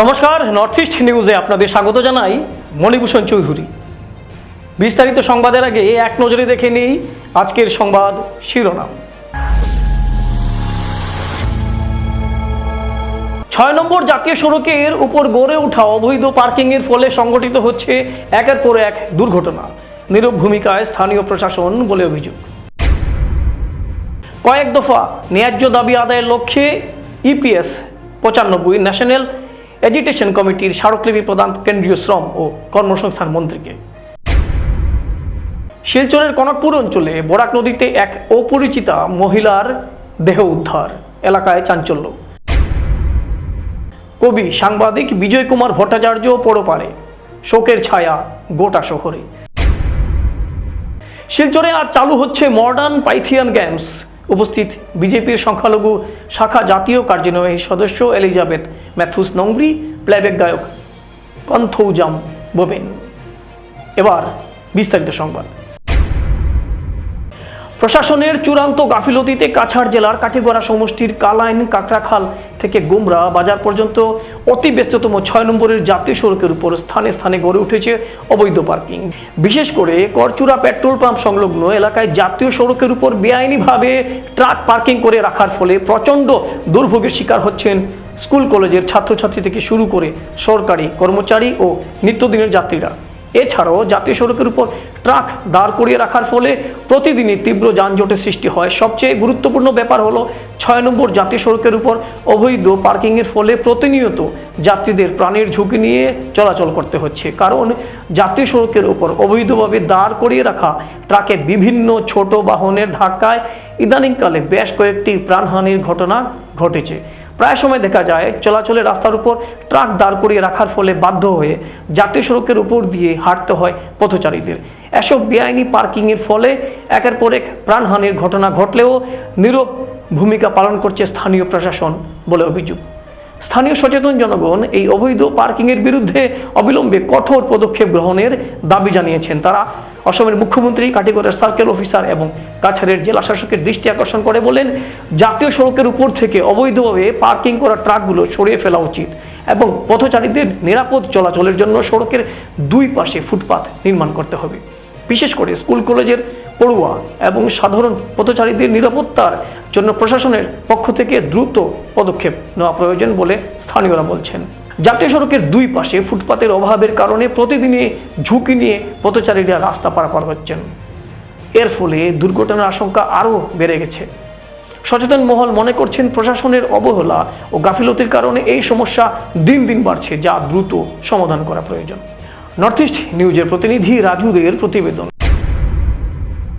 নমস্কার north east নিউজে আপনাদের স্বাগত জানাই মণিভূষণ চৌধুরী। বিস্তারিত সংবাদের আগে এক নজরে দেখে নেই আজকের সংবাদ শিরোনাম। ছয় নম্বর জাতীয় সড়কের উপর গড়ে ওঠা অবৈধ পার্কিংয়ের ফলে সংঘটিত হচ্ছে একের পর এক দুর্ঘটনা। নীরব ভূমিকায় স্থানীয় প্রশাসন বলে অভিযোগ। কয়েক দফা ন্যায্য দাবি আদায়ের লক্ষ্যে ইপিএস পঁচানব্বই ন্যাশনাল এজিটেশন কমিটির স্মারকলিপি প্রদান কেন্দ্রীয় শ্রম ও কর্মসংস্থান মন্ত্রীকে। শিলচরের কনকপুর অঞ্চলে বরাক নদীতে এক অপরিচিতা মহিলার দেহ উদ্ধার, এলাকায় চাঞ্চল্য। কবি সাংবাদিক বিজয় কুমার ভট্টাচার্য পড়োপারে শোকের ছায়া গোটা শহরে। শিলচরে আর চালু হচ্ছে মডার্ন পাইথিয়ান গেমস উপস্থিত বিজেপির সংখ্যালঘু শাখা জাতীয় কার্যনির্বাহী সদস্য এলিজাবেথ ম্যাথুস নংরি, প্লেব্যাক গায়ক কন্থৌজাম বোবেন। এবার বিস্তারিত সংবাদ। প্রশাসনের চূড়ান্ত গাফিলতিতে কাছাড় জেলার কাঠিগড়া সমষ্টির কালাইন কাকড়াখাল থেকে গুমরা বাজার পর্যন্ত অতি ব্যস্ততম ছয় নম্বরের জাতীয় সড়কের উপর স্থানে স্থানে গড়ে উঠেছে অবৈধ পার্কিং। বিশেষ করে করচুরা পেট্রোল পাম্প সংলগ্ন এলাকায় জাতীয় সড়কের উপর বেআইনিভাবে ট্রাক পার্কিং করে রাখার ফলে প্রচণ্ড দুর্ভোগের শিকার হচ্ছেন স্কুল কলেজের ছাত্রছাত্রী থেকে শুরু করে সরকারি কর্মচারী ও নিত্যদিনের যাত্রীরা। এছাড়াও জাতীয় সড়কের উপর ট্রাক দাঁড় করিয়ে রাখার ফলে প্রতিদিনই তীব্র যানজটের সৃষ্টি হয়। সবচেয়ে গুরুত্বপূর্ণ ব্যাপার হলো ছয় নম্বর জাতীয় সড়কের উপর অবৈধ পার্কিংয়ের ফলে প্রতিনিয়ত যাত্রীদের প্রাণের ঝুঁকি নিয়ে চলাচল করতে হচ্ছে। কারণ জাতীয় সড়কের উপর অবৈধভাবে দাঁড় করিয়ে রাখা ট্রাকের বিভিন্ন ছোট বাহনের ধাক্কায় ইদানিংকালে বেশ কয়েকটি প্রাণহানির ঘটনা ঘটেছে। প্রায় সময় দেখা যায় চলাচলের রাস্তার উপর ট্রাক দাঁড় করিয়ে রাখার ফলে বাধ্য হয়ে জাতীয় সড়কের উপর দিয়ে হাঁটতে হয় পথচারীদের। এসব বেআইনি পার্কিংয়ের ফলে একের পর এক প্রাণহানির ঘটনা ঘটলেও নীরব ভূমিকা পালন করছে স্থানীয় প্রশাসন বলে অভিযোগ। স্থানীয় সচেতন জনগণ এই অবৈধ পার্কিংয়ের বিরুদ্ধে অবিলম্বে কঠোর পদক্ষেপ গ্রহণের দাবি জানিয়েছেন। তারা অসমের মুখ্যমন্ত্রী, কাটিগড়ের সার্কেল অফিসার এবং কাছাড়ের জেলা শাসকের দৃষ্টি আকর্ষণ করে বলেন, জাতীয় সড়কের উপর থেকে অবৈধভাবে পার্কিং করা ট্রাকগুলো সরিয়ে ফেলা উচিত এবং পথচারীদের নিরাপদ চলাচলের জন্য সড়কের দুই পাশে ফুটপাত নির্মাণ করতে হবে। বিশেষ করে স্কুল, কলেজের পড়ুয়া এবং সাধারণ পথচারীদের নিরাপত্তার জন্য প্রশাসনের পক্ষ থেকে দ্রুত পদক্ষেপ নেওয়া প্রয়োজন বলে স্থানীয়রা বলছেন। জাতীয় সড়কের দুই পাশে ফুটপাতের অভাবের কারণে প্রতিদিনই ঝুঁকি নিয়ে পথচারীরা রাস্তা পারাপার হচ্ছেন। এর ফলে দুর্ঘটনার আশঙ্কা আরও বেড়ে গেছে। সচেতন মহল মনে করছেন প্রশাসনের অবহেলা ও গাফিলতির কারণে এই সমস্যা দিন দিন বাড়ছে, যা দ্রুত সমাধান করা প্রয়োজন। নর্থ ইস্ট নিউজের প্রতিনিধি রাজুদের প্রতিবেদন।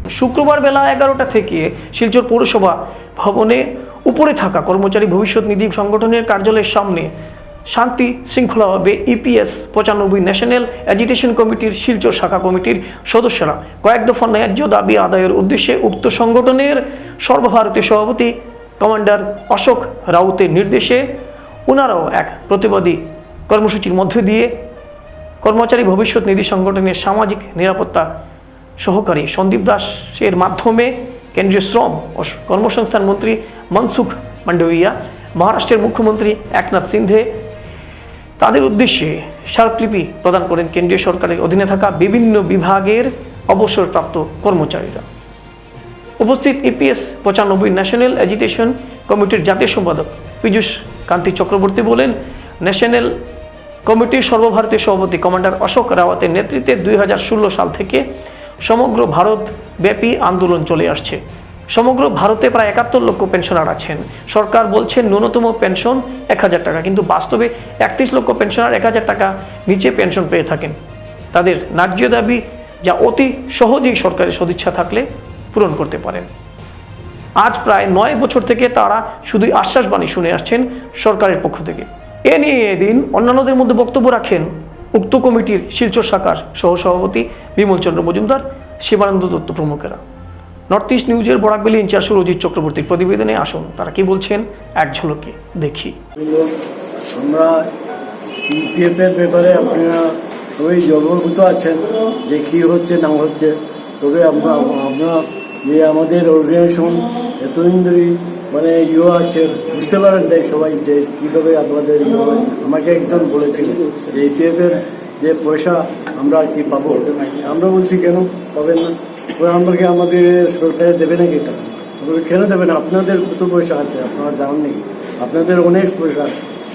শুক্রবার বেলা এগারোটা থেকে শিলচর পৌরসভা ভবনে উপরে থাকা কর্মচারী ভবিষ্যৎ নিধি সংগঠনের কার্যালয়ের সামনে শান্তি শৃঙ্খলাভাবে ইপিএস পঁচানব্বই ন্যাশনাল এজিটেশন কমিটির শিলচর শাখা কমিটির সদস্যরা। কয়েক দফা ন্যায্য দাবি আদায়ের উদ্দেশ্যে উক্ত সংগঠনের সর্বভারতীয় সভাপতি কমান্ডার অশোক রাউতের নির্দেশে ওনারাও এক প্রতিবাদী কর্মসূচির মধ্য দিয়ে কর্মচারী ভবিষ্যৎ নিধি সংগঠনের সামাজিক নিরাপত্তা সহকারী সন্দীপ দাসের মাধ্যমে কেন্দ্রীয় শ্রম ও কর্মসংস্থান মন্ত্রী মনসুখ মান্ডবিয়া মহারাষ্ট্রের মুখ্যমন্ত্রী একনাথ সিন্ধে তাদের উদ্দেশ্যে স্মারকলিপি প্রদান করেন কেন্দ্রীয় সরকারের অধীনে থাকা বিভিন্ন বিভাগের অবসরপ্রাপ্ত কর্মচারীরা। উপস্থিত ইপিএস পঁচানব্বই ন্যাশনাল এজিটেশন কমিটির জাতীয় সম্পাদক পীযুষ কান্তি চক্রবর্তী বলেন, ন্যাশনাল কমিটির সর্বভারতীয় সভাপতি কমান্ডার অশোক রাওয়াতের নেতৃত্বে দুই হাজার ষোলো সাল থেকে সমগ্র ভারত ব্যাপী আন্দোলন চলে আসছে। সমগ্র ভারতে প্রায় একাত্তর লক্ষ পেনশনার আছেন। সরকার বলছেন ন্যূনতম পেনশন এক হাজার টাকা, কিন্তু বাস্তবে একত্রিশ লক্ষ পেনশনার এক হাজার টাকা নিচে পেনশন পেয়ে থাকেন। তাদের ন্যায্য দাবি যা অতি সহজেই সরকারের সদিচ্ছা থাকলে পূরণ করতে পারেন। আজ প্রায় নয় বছর থেকে তারা শুধুই আশ্বাসবাণী শুনে আসছেন সরকারের পক্ষ থেকে। এ নিয়ে এদিন অন্যান্যদের মধ্যে বক্তব্য রাখেন উক্ত কমিটির শিলচর শাখার সহসভাপতি বিমল চন্দ্র মজুমদার, শিবানন্দ দত্ত প্রমুখেরা। নর্থ ইস্ট নিউজের বরাকবেলি ইনচার্জ সুরজিৎ চক্রবর্তীর প্রতিবেদনে আসুন, তারা কি বলছেন? এক ঝলকে দেখি। আমরা ইপিএফের ব্যাপারে আপনারা সবাই অবগত আছেন যে কী হচ্ছে, না হচ্ছে। তবে আমরা আমরা যে আমাদের অর্গানাইজেশন এতদিন ধরে মানে ইয়ে আছে, বুঝতে পারেন তাই সবাই যে কীভাবে আপনাদের আমাকে একজন বলেছিল যে ইপিএফের যে পয়সা আমরা কি পাবো। আমরা বলছি, কেন পাবেন না? তো আমাকে আমাদের সরকারে দেবে নাকি এটা? কেন দেবে না? আপনাদের কত পয়সা আছে? আপনারা জানেন নাকি আপনাদের অনেক পয়সা।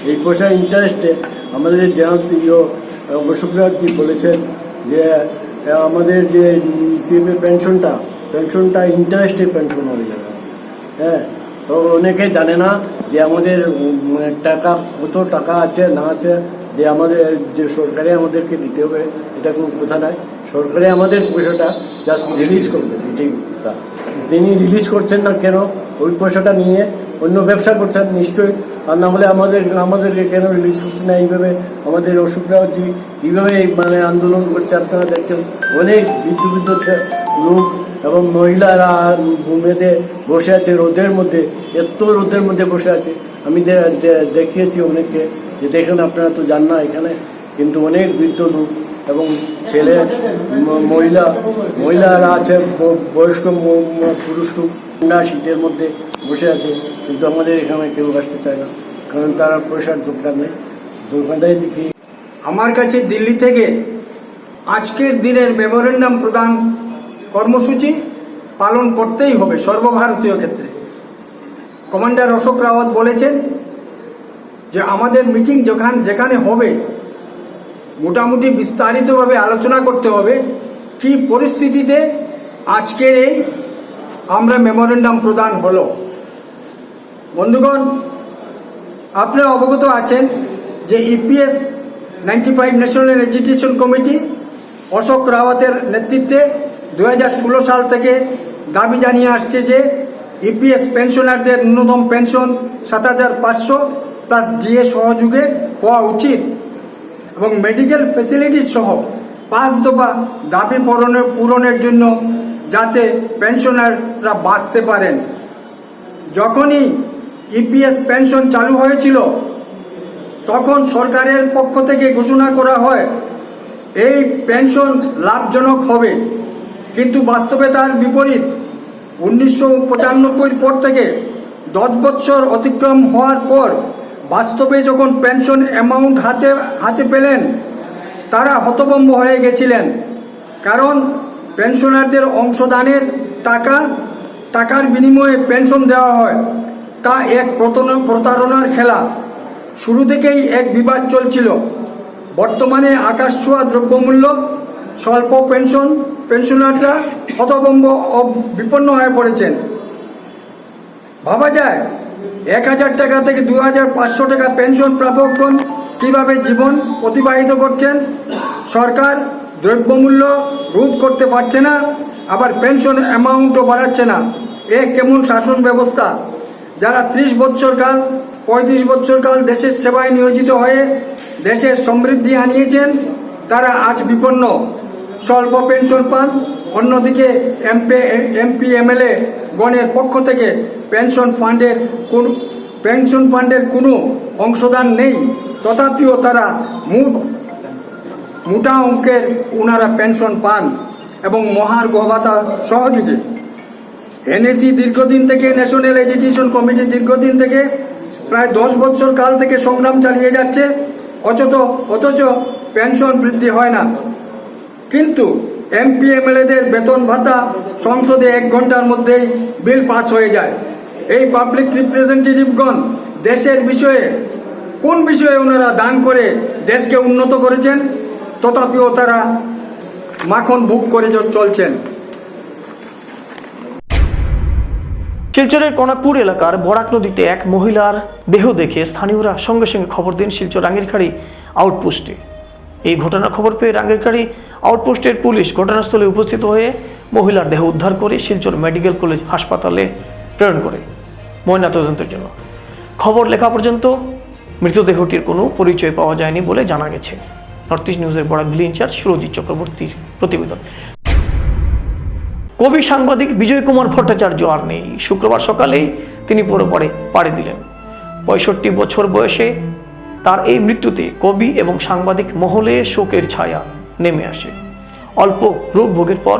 এই পয়সা ইন্টারেস্টে আমাদের জেনারেল ইয়ে বসুকরাজি বলেছেন যে আমাদের যে পেনশনটা পেনশনটা ইন্টারেস্টে পেনশন হয়ে যাবে। হ্যাঁ? তো অনেকে জানে না যে আমাদের টাকা, কত টাকা আছে, না আছে, যে আমাদের, যে সরকারে আমাদেরকে দিতে হবে, এটা কোনো কথা নাই সরকারে আমাদের পয়সাটা জাস্ট রিলিজ করবে তিনি রিলিজ করছেন না কেন, ওই পয়সাটা নিয়ে অন্য ব্যবসা করছেন, নিশ্চয়ই। আর না হলে আমাদের, আমাদেরকে কেন রিলিজ করছে না? এইভাবে আমাদের অসুখরাও যে এইভাবে মানে আন্দোলন করছে। আপনারা দেখছেন, অনেক বৃদ্ধ বৃদ্ধ লোক এবং মহিলারা মেয়েদের বসে আছে, রোদের মধ্যে, এত রোদের মধ্যে বসে আছে। আমি দেখিয়েছি অনেককে, যে দেখেন আপনারা তো যান না এখানে, কিন্তু অনেক বৃদ্ধ লোক এবং ছেলে মহিলা, মহিলারা আছে বয়স্ক পুরুষ ঠান্ডা শীতের মধ্যে বসে আছে, কিন্তু আমাদের এখানে কেউ আসতে চায় না, কারণ তারা পয়সার দোকান নেই। দোকানটাই দেখি। আমার কাছে দিল্লি থেকে আজকের দিনের মেমোরেন্ডাম প্রদান কর্মসূচি পালন করতেই হবে সর্বভারতীয় ক্ষেত্রে। কমান্ডার অশোক রাওয়াত বলেছেন যে আমাদের মিটিং যেখান যেখানে হবে মোটামুটি বিস্তারিতভাবে আলোচনা করতে হবে কি পরিস্থিতিতে আজকের এই আমরা মেমোরেন্ডাম প্রদান হলো। বন্ধুগণ, আপনারা অবগত আছেন যে E EPS ninety five national education committee Ashok রাওয়াতের নেতৃত্বে দু হাজার ষোলো সাল থেকে দাবি জানিয়ে আসছে যে ইপিএস পেনশনারদের ন্যূনতম পেনশন সাত হাজার পাঁচশো প্লাস ডিএ সহযোগে হওয়া উচিত। এবং মেডিকেল ফেসিলিটিস সহ পাঁচ দফা দাবি পূরণের পূরণের জন্য যাতে পেনশনাররা বাঁচতে পারেন। যখনই ইপিএস পেনশন চালু হয়েছিল, তখন সরকারের পক্ষ থেকে ঘোষণা করা হয়, এই পেনশন লাভজনক হবে। কিন্তু বাস্তবে তার বিপরীত। উনিশশো পঁচানব্বই পর থেকে দশ বছর অতিক্রম হওয়ার পর বাস্তবে যখন পেনশন অ্যামাউন্ট হাতে হাতে পেলেন, তারা হতভম্ব হয়ে গেছিলেন। কারণ পেনশনারদের অংশদানের টাকা, টাকার বিনিময়ে পেনশন দেওয়া হয়। তা এক প্রতারণার খেলা। শুরু থেকেই এক বিবাদ চলছিল। বর্তমানে আকাশ ছোঁয়া দ্রব্যমূল্য, স্বল্প পেনশন, পেনশনাররা হতভম্ব ও বিপন্ন হয়ে পড়েছেন। ভাবা যায় এক হাজার টাকা থেকে দু হাজার পাঁচশো টাকা পেনশন প্রাপকগণ কীভাবে জীবন অতিবাহিত করছেন? সরকার দ্রব্যমূল্য রোধ করতে পারছে না, আবার পেনশন অ্যামাউন্টও বাড়াচ্ছে না। এ কেমন শাসন ব্যবস্থা? যারা ত্রিশ বছর কাল, পঁয়ত্রিশ বছর কাল দেশের সেবায় নিয়োজিত হয়ে দেশের সমৃদ্ধি আনিয়েছেন, তারা আজ বিপন্ন। স্বল্প পেনশন পান, অন্যদিকে এমপি এমপি, এমএলএ গণের পক্ষ থেকে পেনশন ফান্ডের কোন, পেনশন ফান্ডের কোনো অংশদান নেই। তথাপিও তারা মুঠ মোটা অঙ্কের ওনারা পেনশন পান এবং মহার্ঘ ভাতা সহযোগে। এনএসি দীর্ঘদিন থেকে, ন্যাশনাল এডুকেশন কমিটি দীর্ঘদিন থেকে প্রায় দশ বছর কাল থেকে সংগ্রাম চালিয়ে যাচ্ছে, অথচ অথচ পেনশন বৃদ্ধি হয় না। কিন্তু এমপি, এমএলএদের বেতন ভাতা সংসদে এক ঘণ্টার মধ্যেই বিল পাস হয়ে যায়। এই পাবলিক রিপ্রেজেন্টেটিভগণ দেশের বিষয়ে কোন বিষয়ে ওনারা দান করে দেশকে উন্নত করেছেন, তথাপিও তারা মাখন ভোগ করে চলছেন। শিলচরের কনাকপুর এলাকার বরাক নদীতে এক মহিলার দেহ দেখে স্থানীয়রা সঙ্গে সঙ্গে খবর দেন শিলচর রাঙ্গিরখাড়ি আউটপোস্টে এই ঘটনার খবর পেয়ে রাঙ্গিরখাড়ি আউটপোস্টের পুলিশ ঘটনাস্থলে উপস্থিত হয়ে মহিলার দেহ উদ্ধার করে শিলচর মেডিকেল কলেজ হাসপাতালে প্রেরণ করে। ময়নাতদন্তের জন্য। খবর লেখা পর্যন্ত মৃতদেহটির কোনো পরিচয় পাওয়া যায়নি বলে জানা গেছে। নর্থ ইস্ট নিউজের ভিলি ইনচার্জ সুরজিৎ চক্রবর্তীর প্রতিবেদন। কবি সাংবাদিক বিজয় কুমার ভট্টাচার্য আর নেই। শুক্রবার সকালেই তিনি পরে পাড়ি দিলেন। পঁয়ষট্টি বছর বয়সে তার এই মৃত্যুতে কবি এবং সাংবাদিক মহলে শোকের ছায়া নেমে আসে। অল্প রোগ ভোগের পর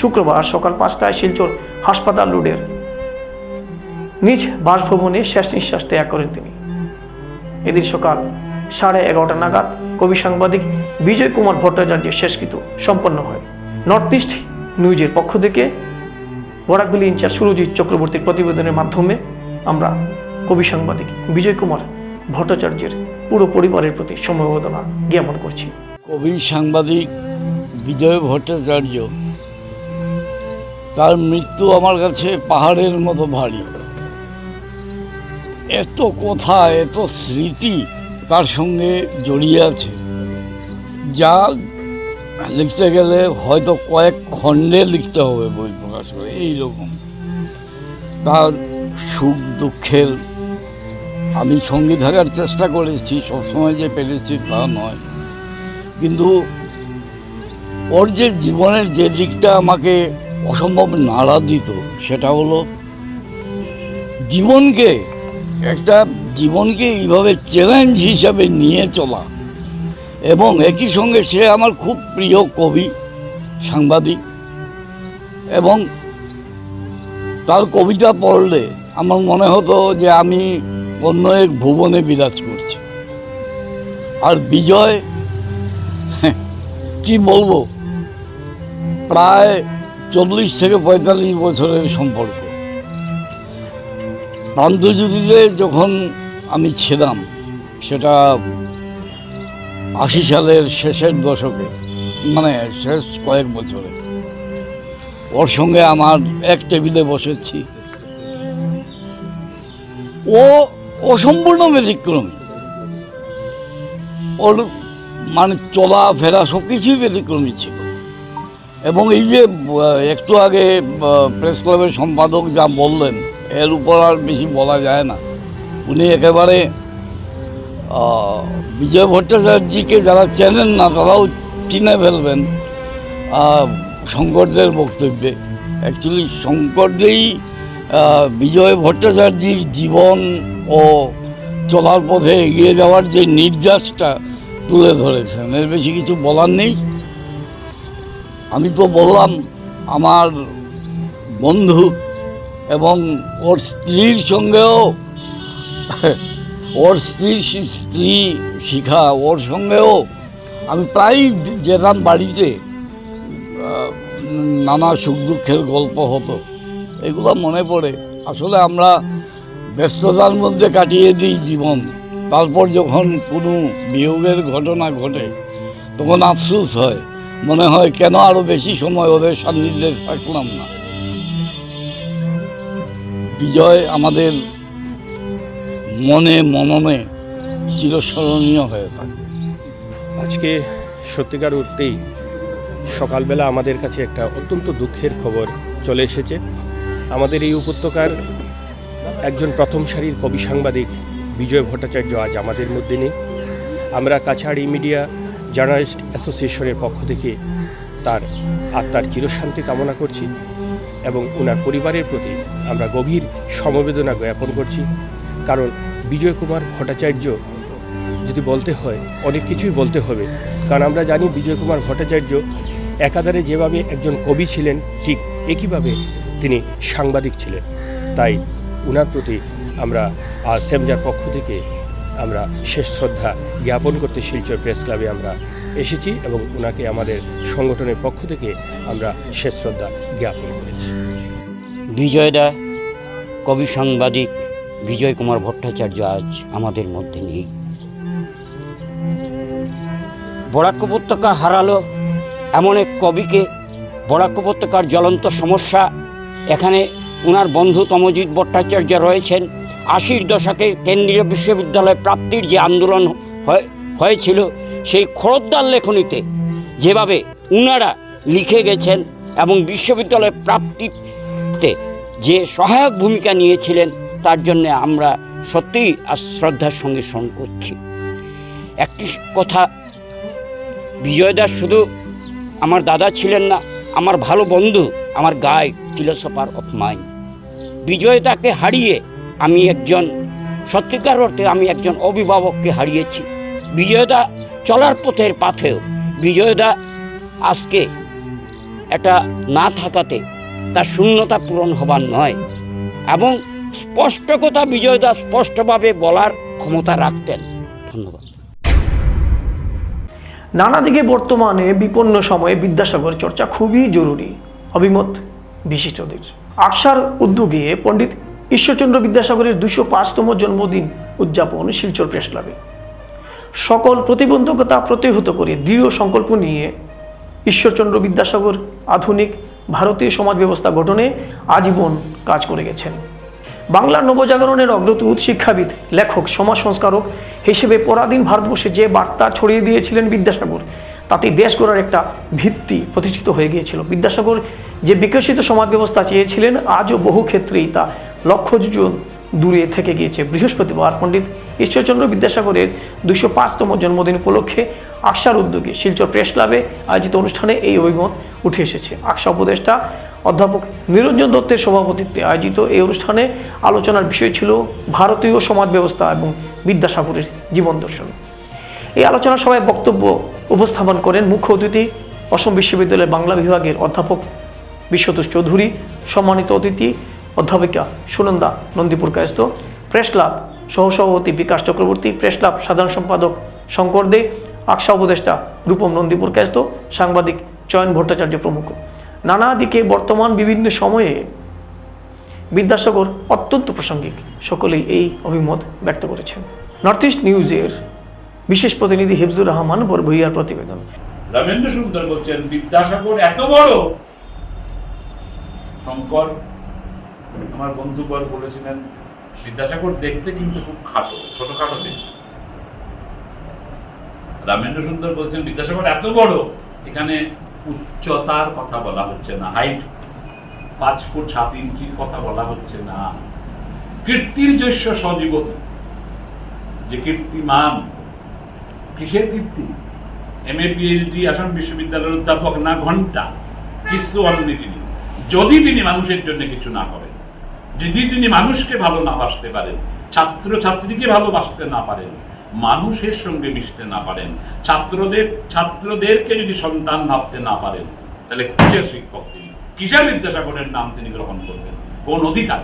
শুক্রবার সকাল পাঁচটায় শিলচর হাসপাতাল রোডের নিজ বাসভবনে শেষ নিঃশ্বাস ত্যাগ করেন তিনি। এদিন সকাল সাড়ে এগারোটা নাগাদ কবি সাংবাদিক বিজয় কুমার ভট্টাচার্যের শেষকৃত সম্পন্ন হয়। নর্থ ইস্ট নিউজের পক্ষ থেকে বরাকবিলি ইনচার্জ সুরজিৎ চক্রবর্তীর প্রতিবেদনের মাধ্যমে আমরা কবি সাংবাদিক বিজয় কুমার ভট্টাচার্যের পুরো পরিবারের প্রতি সমবেদনা জ্ঞাপন করছি। কবি সাংবাদিক বিজয় ভট্টাচার্য, তার মৃত্যু আমার কাছে পাহাড়ের মতো ভারী। এত কথা, এত স্মৃতি তার সঙ্গে জড়িয়ে আছে, যা লিখতে গেলে হয়তো কয়েক খণ্ডে লিখতে হবে বই প্রকাশ করে, এইরকম। তার সুখ দুঃখের আমি সঙ্গী থাকার চেষ্টা করেছি, সবসময় যে পেরেছি তা নয়। কিন্তু ওর যে জীবনের যে দিকটা আমাকে অসম্ভব নাড়া দিত, সেটা হলো জীবনকে, একটা জীবনকে এইভাবে চ্যালেঞ্জ হিসাবে নিয়ে চলা। এবং একই সঙ্গে সে আমার খুব প্রিয় কবি, সাংবাদিক। এবং তার কবিতা পড়লে আমার মনে হতো যে আমি অন্য এক ভুবনে বিরাজ করছে। আর বিজয় কি বলব? প্রায় চল্লিশ থেকে পঁয়তাল্লিশ বছরের সম্পর্ক। প্রান্তজ্যোতিতে যখন আমি ছিলাম, সেটা আশি সালের শেষের দশকে মানে শেষ কয়েক বছরে, ওর সঙ্গে আমার এক টেবিলে বসেছি। ও অসম্পূর্ণ ব্যতিক্রমী ওর মানে চলা ফেরা সব কিছুই ব্যতিক্রমী ছিল এবং এই যে একটু আগে প্রেস ক্লাবের সম্পাদক যা বললেন, এর উপর আর বেশি বলা যায় না। উনি একেবারে বিজয় ভট্টাচার্যকে যারা চেনেন না, তারাও চিনে ফেলবেন শঙ্করদের বক্তব্যে। অ্যাকচুয়ালি শঙ্করদেই বিজয় ভট্টাচার্যের জীবন ও চলার পথে এগিয়ে যাওয়ার যে নির্যাসটা তুলে ধরেছেন এর বেশি কিছু বলার নেই। আমি তো বললাম, আমার বন্ধু এবং ওর স্ত্রীর সঙ্গেও, ওর স্ত্রী স্ত্রী শিখা, ওর সঙ্গেও আমি প্রায়ই যেতাম বাড়িতে নানা সুখ দুঃখের গল্প হতো, এগুলো মনে পড়ে। আসলে আমরা ব্যস্ততার মধ্যে কাটিয়ে দিই জীবন। তারপর যখন কোনো বিয়োগের ঘটনা ঘটে, তখন আফসুস হয়। মনে হয়, কেন আরও বেশি সময় ওদের সান্নিধ্যে থাকলাম না? বিজয় আমাদের মনে মননে চিরস্মরণীয় হয়ে থাকবে আজকে সত্যিকার অর্থেই সকালবেলা আমাদের কাছে একটা অত্যন্ত দুঃখের খবর চলে এসেছে। আমাদের এই উপত্যকার একজন প্রথম সারির কবি সাংবাদিক বিজয় ভট্টাচার্য আজ আমাদের মধ্যে নেই। আমরা কাছাড়ি মিডিয়া জার্নালিস্ট অ্যাসোসিয়েশনের পক্ষ থেকে তার আত্মার চিরশান্তি কামনা করছি এবং ওনার পরিবারের প্রতি আমরা গভীর সমবেদনা জ্ঞাপন করছি। কারণ বিজয় কুমার ভট্টাচার্য যদি বলতে হয়, অনেক কিছুই বলতে হবে। কারণ আমরা জানি বিজয় কুমার ভট্টাচার্য একাধারে যেভাবে একজন কবি ছিলেন, ঠিক একইভাবে তিনি সাংবাদিক ছিলেন। তাই উনার প্রতি আমরা সেমজার পক্ষ থেকে আমরা শেষ শ্রদ্ধা জ্ঞাপন করতে শিলচর প্রেস ক্লাবে আমরা এসেছি এবং ওনাকে আমাদের সংগঠনের পক্ষ থেকে আমরা শেষ শ্রদ্ধা জ্ঞাপন করেছি। বিজয়দা, কবি সাংবাদিক বিজয় কুমার ভট্টাচার্য আজ আমাদের মধ্যে নেই। বরাক উপত্যকা হারালো এমন এক কবিকে, বরাক উপত্যকার জ্বলন্ত সমস্যা এখানে ওনার বন্ধু তমজিৎ ভট্টাচার্য রয়েছেন। আশির দশকে কেন্দ্রীয় বিশ্ববিদ্যালয় প্রাপ্তির যে আন্দোলন হয়- হয়েছিল, সেই খরদ্দার লেখনীতে যেভাবে উনারা লিখে গেছেন এবং বিশ্ববিদ্যালয় প্রাপ্তিতে যে সহায়ক ভূমিকা নিয়েছিলেন, তার জন্য আমরা সত্যিই শ্রদ্ধার সঙ্গে স্মরণ করছি। একটি কথা, বিজয়দাস শুধু আমার দাদা ছিলেন না, আমার ভালো বন্ধু, আমার গায়ে ফিলোসফার অফ মাইন্ড। বিজয়দাকে হারিয়ে আমি একজন সত্যিকার অর্থে আমি একজন অভিভাবককে হারিয়েছি। বিজয়দা চলার পথের পাথেও, বিজয়দা আজকে এটা না থাকাতে তার শূন্যতা পূরণ হবার নয় এবং স্পষ্ট কথা বিজয়দা স্পষ্টভাবে বলার ক্ষমতা রাখতেন। ধন্যবাদ। নানা দিকে বর্তমানে বিপন্ন সময়ে বিদ্যাসাগর চর্চা খুবই জরুরি। অভিমত বিশিষ্টদের। আকসার উদ্যোগে পণ্ডিত ঈশ্বরচন্দ্র বিদ্যাসাগরের দুশো পাঁচতম জন্মদিন উদযাপন শিলচর প্রেস ক্লাবে। সকল প্রতিবন্ধকতা প্রতিহত করে দৃঢ় সংকল্প নিয়ে ঈশ্বরচন্দ্র বিদ্যাসাগর আধুনিক ভারতীয় সমাজ ব্যবস্থা গঠনে আজীবন কাজ করে গেছেন। বাংলার নবজাগরণের অগ্রদূত শিক্ষাবিদ, লেখক সমাজ সংস্কারক হিসেবে পরাধীন ভারতবর্ষে যে বার্তা ছড়িয়ে দিয়েছিলেন বিদ্যাসাগর তাতে দেশ গড়ার একটা ভিত্তি প্রতিষ্ঠিত হয়ে গিয়েছিল। বিদ্যাসাগর যে বিকশিত সমাজ ব্যবস্থা চেয়েছিলেন, আজও বহু ক্ষেত্রেই তা লক্ষ দূরে থেকে গিয়েছে। বৃহস্পতিবার পণ্ডিত ঈশ্বরচন্দ্র বিদ্যাসাগরের দুশো পাঁচতম জন্মদিন উপলক্ষে আকসার উদ্যোগে শিলচর প্রেস ক্লাবে আয়োজিত অনুষ্ঠানে এই অভিমত উঠে এসেছে। আকসা উপদেষ্টা অধ্যাপক নিরঞ্জন দত্তের সভাপতিত্বে আয়োজিত এই অনুষ্ঠানে আলোচনার বিষয় ছিল ভারতীয় সমাজ ব্যবস্থা এবং বিদ্যাসাগরের জীবন দর্শন। এই আলোচনা সভায় বক্তব্য উপস্থাপন করেন মুখ্য অতিথি অসম বিশ্ববিদ্যালয়ের বাংলা বিভাগের অধ্যাপক বিশ্বতোষ চৌধুরী, সম্মানিত অতিথি অধ্যাপিকা সুনন্দা নন্দীপুর কায়স্থ, প্রেস ক্লাব সহসভাপতি বিকাশ চক্রবর্তী, প্রেস ক্লাব সাধারণ সম্পাদক শঙ্কর দে আকশা উপদেষ্টা রূপম নন্দীপুর কায়স্থ, সাংবাদিক চয়ন ভট্টাচার্য প্রমুখ। নানা দিকে বর্তমান বিভিন্ন সময়ে বিদ্যাসাগর অত্যন্ত প্রাসঙ্গিক। সকলেই এই অভিমত ব্যক্ত করেছেন। নর্থ ইস্ট নিউজের বিশেষ প্রতিনিধি হিফজুর রহমান বরভুইয়ার প্রতিবেদন। সুন্দর বলছেন, বিদ্যাসাগর এত বড়? শঙ্কর, আমার বন্ধুবর বলেছিলেন, বিদ্যাসাগর দেখতে কিন্তু খুব খাটো, ছোটখাটো রামেন্দ্র সুন্দর বলছেন, বিদ্যাসাগর এত বড়? এখানে উচ্চতার কথা বলা হচ্ছে না, হাইট পাঁচ ফুট সাত ইঞ্চির কথা বলা হচ্ছে না। কীর্তির জস্য সজীবতা, যে কীর্তিমান কিসের কীর্তি? এম এ পিএইচডি আসাম বিশ্ববিদ্যালয়ের অধ্যাপক না ঘণ্টা কিছু অন্য তিনি। যদি তিনি মানুষের জন্য কিছু না করেন, যদি তিনি মানুষকে ভালো না বাসতে পারেন ছাত্র ছাত্রীকে ভালোবাসতে না পারেন, মানুষের সঙ্গে মিশতে না পারেন, ছাত্রদের, ছাত্রদেরকে যদি সন্তান ভাবতে না পারেন, তাহলে কিসের শিক্ষক তিনি? কিসের বিদ্যাসাগরের নাম তিনি গ্রহণ করবেন? কোন অধিকার?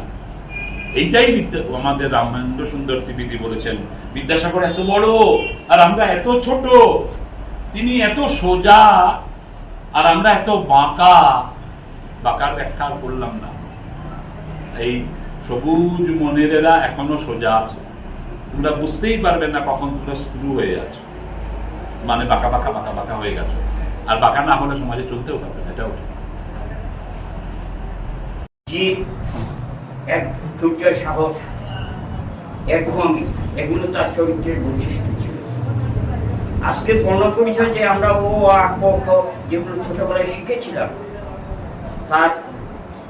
এইটাই বিদ্যা- আমাদের রামেন্দ্র সুন্দর ত্রিবেদী বলেছেন, বিদ্যাসাগর এত বড় আর আমরা এত ছোট, তিনি এত সোজা আর আমরা এত বাঁকা। বাঁকার ব্যাখ্যা করলাম না। এই সবুজ মনেরেরা এখনও সোজা আছে। তোমরা বুঝতেই পারবে না কখন তোমরা স্ক্রু হয়ে আছো। মানে বাঁকা বাঁকা বাঁকা বাঁকা হয়ে গেছো। আর বাঁকা না হলে সমাজে চলতেও পারবে না, এটাও। এক ধৈর্যের সাহস একঘমি এগুলো তার চরিত্রের বৈশিষ্ট্য ছিল। আজকে বর্ণপরিচয় যে আমরা ও, আ যেগুলো ছোটবেলায় শিখেছিলাম, তার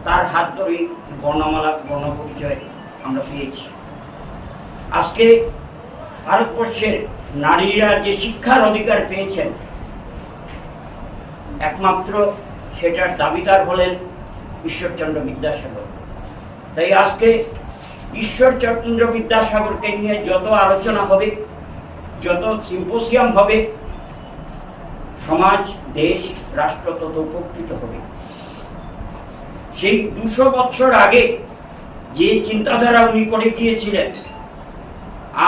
তার হাত ধরেই বর্ণমালা, বর্ণপরিচয় আমরা পেয়েছি। আজকে ভারতবর্ষের নারীরা যে শিক্ষার অধিকার পেয়েছেন, একমাত্র সেটার দাবিদার হলেন ঈশ্বরচন্দ্র বিদ্যাসাগর। তাই আজকে ঈশ্বরচন্দ্র বিদ্যাসাগরকে নিয়ে যত আলোচনা হবে, যত সিম্পোসিয়াম হবে, সমাজ, দেশ, রাষ্ট্র তত উপকৃত হবে। সেই দুশো বছর আগে যে চিন্তাধারা উনি করে গিয়েছিলেন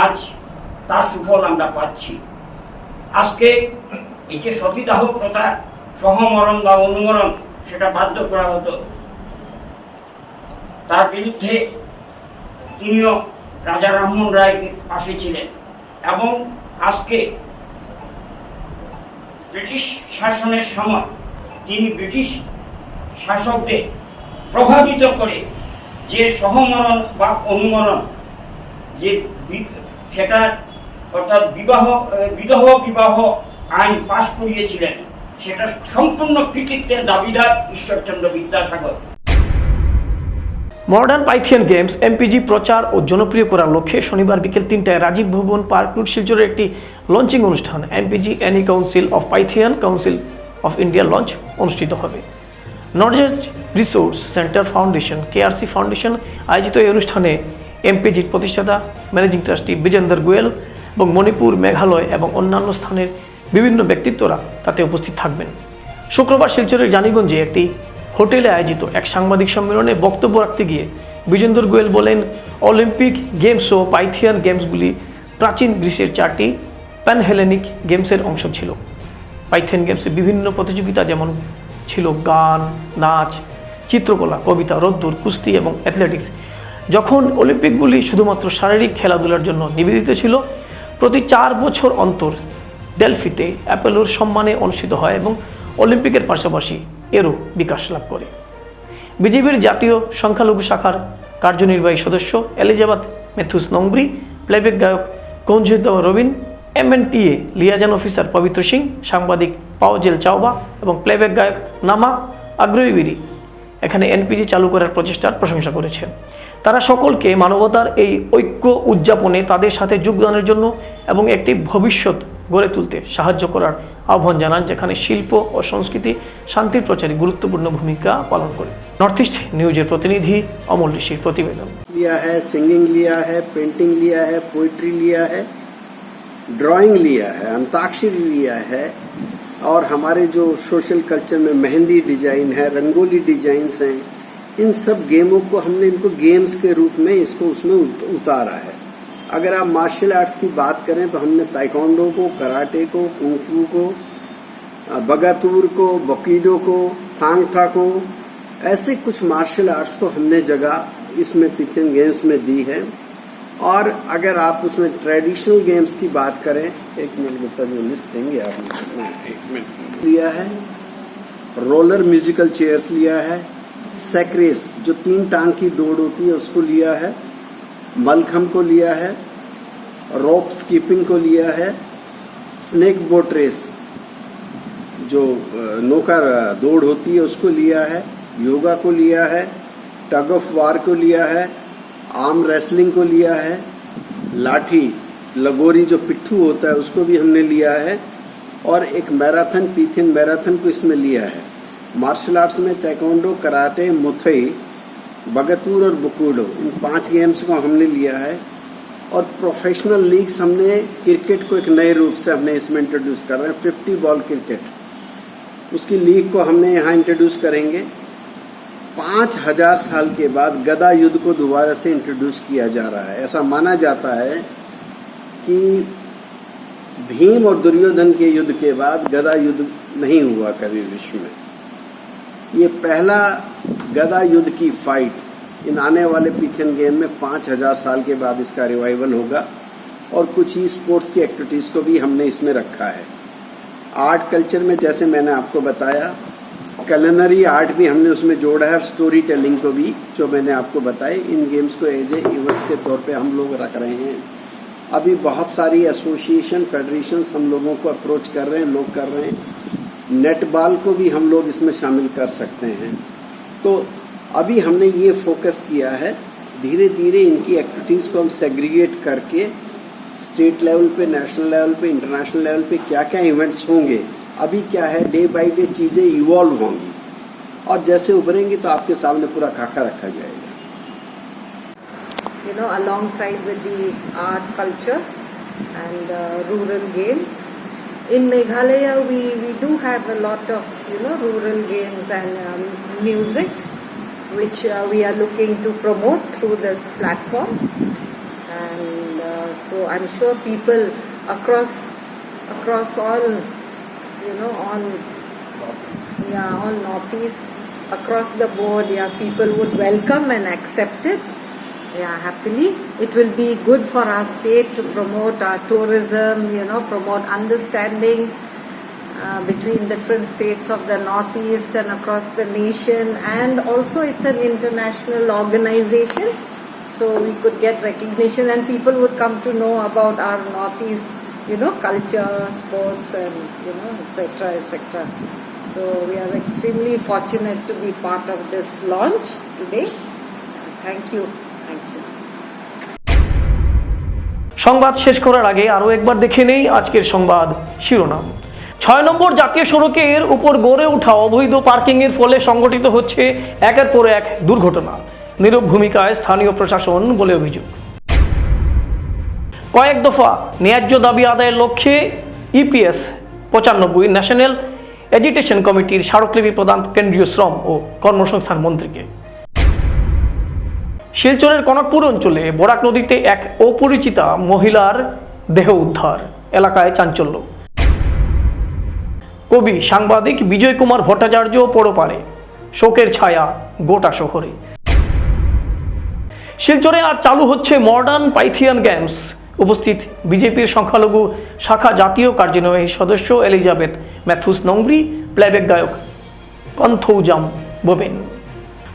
আজ তার সুফল আমরা পাচ্ছি। আজকে এই যে সতীদাহ প্রথা, সহমরণ বা অনুমরণ, সেটা বাধ্য করা হতো। তার বিরুদ্ধে তিনিও রাজা রামমোহন রায় পাশে ছিলেন এবং আজকে ব্রিটিশ শাসনের সময় তিনি ব্রিটিশ শাসকদের প্রভাবিত করে যে সহমরণ বা অনুমরণ, যে সেটা অর্থাৎ বিবাহ বিধহ বিবাহ আইন পাশ করিয়েছিলেন, সেটা সম্পূর্ণ কৃতিত্বের দাবিদার Ishwarchandra Vidyasagar. Modern Pythian games MPG প্রচার ও জনপ্রিয় করার লক্ষ্যে শনিবার বিকেল তিনটায় রাজীব ভবন পার্ক রোড শিলচরের একটি লঞ্চিং অনুষ্ঠান MPG any council of Pythian council of India launch অনুষ্ঠিত হবে। Knowledge resource centre foundation KRC foundation আয়োজিত এই অনুষ্ঠানে এমপিজির প্রতিষ্ঠাতা ম্যানেজিং ট্রাস্টি বিজেন্দর গোয়েল এবং মণিপুর মেঘালয় এবং অন্যান্য স্থানের বিভিন্ন ব্যক্তিত্বরা তাতে উপস্থিত থাকবেন। শুক্রবার শিলচরের জানিগঞ্জে একটি হোটেলে আয়োজিত এক সাংবাদিক সম্মেলনে বক্তব্য রাখতে গিয়ে বিজেন্দর গোয়েল বলেন, অলিম্পিক গেমস ও পাইথিয়ান গেমসগুলি প্রাচীন গ্রিসের চারটি প্যানহেলেনিক গেমসের অংশ ছিল। পাইথিয়ান গেমসে বিভিন্ন প্রতিযোগিতা যেমন ছিল গান, নাচ, চিত্রকলা, কবিতা, রোদ্দুর, কুস্তি এবং অ্যাথলেটিক্স। যখন অলিম্পিকগুলি শুধুমাত্র শারীরিক খেলাধুলার জন্য নিবেদিত ছিল, প্রতি চার বছর অন্তর ডেলফিতে অ্যাপেলোর সম্মানে অনুষ্ঠিত হয় এবং অলিম্পিকের পাশাপাশি এরও বিকাশ লাভ করে। বিজেপির জাতীয় সংখ্যালঘু শাখার কার্যনির্বাহী সদস্য এলিজাবেথ মেথুস নংব্রি, প্লেব্যাক গায়ক কঞ্জিত রবিন, এমএনটিএ লিয়াজান অফিসার পবিত্র সিং, সাংবাদিক পাওজেল চাওবা এবং প্লেব্যাক গায়ক নামা আগ্রহীবিরি এখানে এনপিজি চালু করার প্রচেষ্টার প্রশংসা করেছেন। তারা সকলকে মানবতার এই ঐক্য উদযাপনে তাদের সাথে যোগদানের জন্য এবং একটি ভবিষ্যৎ গড়ে তুলতে সাহায্য করার আহ্বান জানান যেখানে শিল্প ও সংস্কৃতি শান্তির প্রচারে গুরুত্বপূর্ণ ভূমিকা পালন করে নর্থ ইস্ট নিউজের প্রতিনিধি অমল ঋষির প্রতিবেদন लिया है सिंगिंग लिया है पेंटिंग लिया है पोइट्री लिया है ड्राइंग लिया है अंताक्षरी लिया है और हमारे जो सोशल कल्चर में मेहंदी डिजाइन है रंगोली डिजाइंस हैं इन सब गेमों को हमने इनको गेम्स के रूप में इसको उसमें उत- उतारा है अगर आप मार्शल आर्ट्स की बात करें तो हमने ताइकोंडो को कराटे को कुंफू को बगातूर को बकीडो को थांग था को ऐसे कुछ मार्शल आर्ट्स को हमने जगह इसमें पिथियन गेम्स में दी है। और अगर आप उसमें ट्रेडिशनल गेम्स की बात करें एक मिनट गुप्ता जो लिस्ट देंगे आप एक मिनट। लिया है रोलर म्यूजिकल चेयर्स लिया है सेक्रेस जो तीन टांग की दौड़ होती है उसको लिया है। मलखम को लिया है, रोप स्कीपिंग को लिया है, स्नेक बोट रेस, जो नौका दौड़ होती है उसको लिया है, योगा को लिया है, टग ऑफ़ वार को लिया है, आर्म रेसलिंग को लिया है, लाठी, लगोरी जो पिट्ठू होता है उसको भी हमने लिया है, और एक मैराथन, पीथियन मैराथन को इसमें लिया है। मार्शल आर्ट्स में तैकोंडो कराटे, मुथई बगतूर और बुकुडो, इन पाँच गेम्स को हमने लिया है। और प्रोफेशनल लीग्स हमने क्रिकेट को एक नए रूप से हमने इसमें इंट्रोड्यूस कर रहे हैं फिफ्टी बॉल क्रिकेट उसकी लीग को हमने यहाँ इंट्रोड्यूस करेंगे। पाँच हज़ार साल के बाद गदा युद्ध को दोबारा से इंट्रोड्यूस किया जा रहा है। ऐसा माना जाता है कि भीम और दुर्योधन के युद्ध के बाद गदा युद्ध नहीं हुआ कभी विश्व में। ये पहला गदा युद्ध की फाइट इन आने वाले पीथन गेम में पाँच हज़ार साल के बाद इसका रिवाइवल होगा और कुछ ही स्पोर्ट्स की एक्टिविटीज़ को भी हमने इसमें रखा है। आर्ट कल्चर में जैसे मैंने आपको बताया कलनरी आर्ट भी हमने उसमें जोड़ा है और स्टोरी टेलिंग को भी जो मैंने आपको बताई इन गेम्स को एज ए इवेंट्स के तौर पे हम लोग रख रहे हैं। अभी बहुत सारी एसोसिएशन फेडरेशन हम लोगों को अप्रोच कर रहे हैं, लोग कर रहे हैं। नेट बॉल को भी हम लोग इसमें शामिल कर सकते हैं। तो अभी हमने ये फोकस किया है धीरे धीरे इनकी एक्टिविटीज़ को हम सेग्रीगेट करके स्टेट लेवल पे नेशनल लेवल पे इंटरनेशनल लेवल पे क्या क्या इवेंट्स होंगे अभी क्या है डे बाय डे चीज़ें इवॉल्व होंगी और जैसे उभरेंगी तो आपके सामने पूरा खाका रखा जाएगा you know, alongside with the art culture and uh, rural games. In Meghalaya, we, we do have a lot of, you know, rural games and um, music, which uh, we are looking to promote through this platform. And uh, so I'm sure people across, across all, you know, on yeah, on Northeast, across the board, yeah, people would welcome and accept it. Yeah, happily. It will be good for our state to promote our tourism, you know, promote understanding uh, between different states of the Northeast and across the nation. And also, it's an international organization, so we could get recognition and people would come to know about our Northeast, you know, culture, sports, and, you know, etc., etc. So, we are extremely fortunate to be part of this launch today. Thank you. Thank you. সংবাদ শেষ করার আগে আরও একবার দেখে নেই আজকের সংবাদ শিরোনাম। ছয় নম্বর জাতীয় সড়কের উপর গড়ে ওঠা অবৈধ পার্কিংয়ের ফলে সংঘটিত হচ্ছে একের পর এক দুর্ঘটনা। নীরব ভূমিকায় স্থানীয় প্রশাসন বলে অভিযোগ। কয়েক দফা ন্যায্য দাবি আদায়ের লক্ষ্যে ইপিএস পঁচানব্বই ন্যাশনাল এজিটেশন কমিটির স্মারকলিপি প্রদান কেন্দ্রীয় শ্রম ও কর্মসংস্থান মন্ত্রীকে। শিলচরের কনকপুর অঞ্চলে বরাক নদীতে এক অপরিচিতা মহিলার দেহ উদ্ধার, এলাকায় চাঞ্চল্য। কবি, সাংবাদিক বিজয় কুমার ভট্টাচার্য পড়োপারে শোকের ছায়া গোটা শহরে। শিলচরে আর চালু হচ্ছে মডার্ন পাইথিয়ান গেমস উপস্থিত বিজেপির সংখ্যালঘু শাখা জাতীয় কার্যনির্বাহী সদস্য এলিজাবেথ ম্যাথুস নংব্রি প্লেব্যাক গায়ক পন্থৌজাম বোবেন।